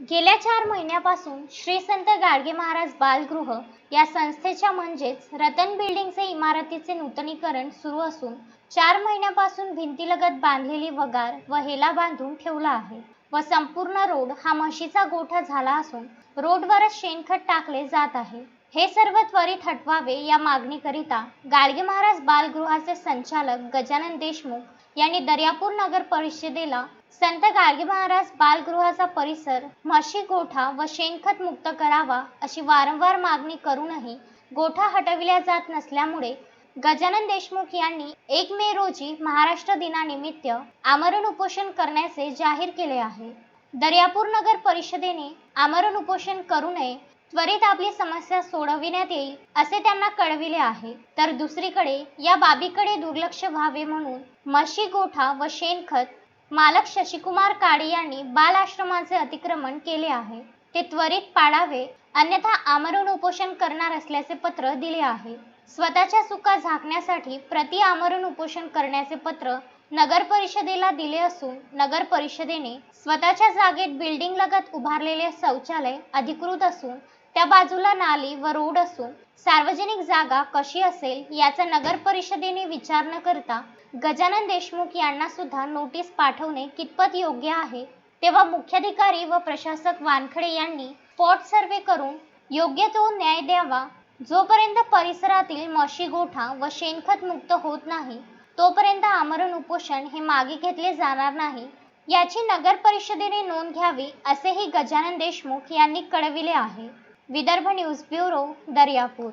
गेल्या चार महिन्यापासून श्री संत गाडगे महाराज बालगृह या संस्थेच्या म्हणजेच रतन बिल्डिंगचे इमारतीचे नूतनीकरण सुरू असून चार महिन्यापासून भिंतीलगत बांधलेली वगार व हेला बांधून ठेवला आहे व संपूर्ण रोड हा म्हशीचा गोठा झाला असून रोडवरच शेणखत टाकले जात आहे. हे सर्व त्वरित हटवावे या मागणीकरिता गाडगे महाराज बालगृहाचे संचालक गजानन देशमुख यांनी दर्यापूर नगर परिषदेला संत गाडगे महाराज बालगृहाचा परिसर म्हशी गोठा व शेणखत मुक्त करावा अशी वारंवार मागणी करूनही गोठा हटविल्या जात नसल्यामुळे गजानन देशमुख यांनी एक मे रोजी महाराष्ट्र दिनानिमित्त आमरण उपोषण करण्याचे जाहीर केले आहे. दर्यापूर नगर परिषदेने आमरण उपोषण करू नये त्वरित आपली समस्या सोडविण्यात येईल असे त्यांना कळविले आहे. तर दुसरीकडे या बाबीकडे दुर्लक्ष व्हावे म्हणून म्हशी गोठा व शेणखत मालक शशिकुमार काळे यांनी बाल आश्रमाचे अतिक्रमण केले आहे. ते त्वरित पाडावे अन्यथा आमरण उपोषण करणार असल्याचे पत्र दिले आहे. स्वतःच्या चुका झाकण्यासाठी प्रति आमरण उपोषण करण्याचे पत्र नगर परिषदेला दिले असून नगर परिषदेने स्वतःच्या जागेत बिल्डिंग लगत उभारलेले शौचालय अधिकृत असून त्या बाजूला नाली व रोड असून सार्वजनिक जागा कशी असेल याचा नगर परिषदेने विचार न करता गजानन देशमुख यांना सुद्धा नोटीस पाठवणे कितपत योग्य आहे? तेव्हा मुख्याधिकारी व प्रशासक वानखडे यांनी स्पॉट सर्वे करून योग्य तो न्याय द्यावा. जोपर्यंत परिसरातील म्हशी गोठा व शेणखत मुक्त होत नाही तोपर्यंत आमरण उपोषण हे मागे घेतले जाणार नाही. याची नगर परिषदेने नोंद घ्यावी असेही गजानन देशमुख यांनी कळविले आहे. Vidarbha news bureau Daryapur.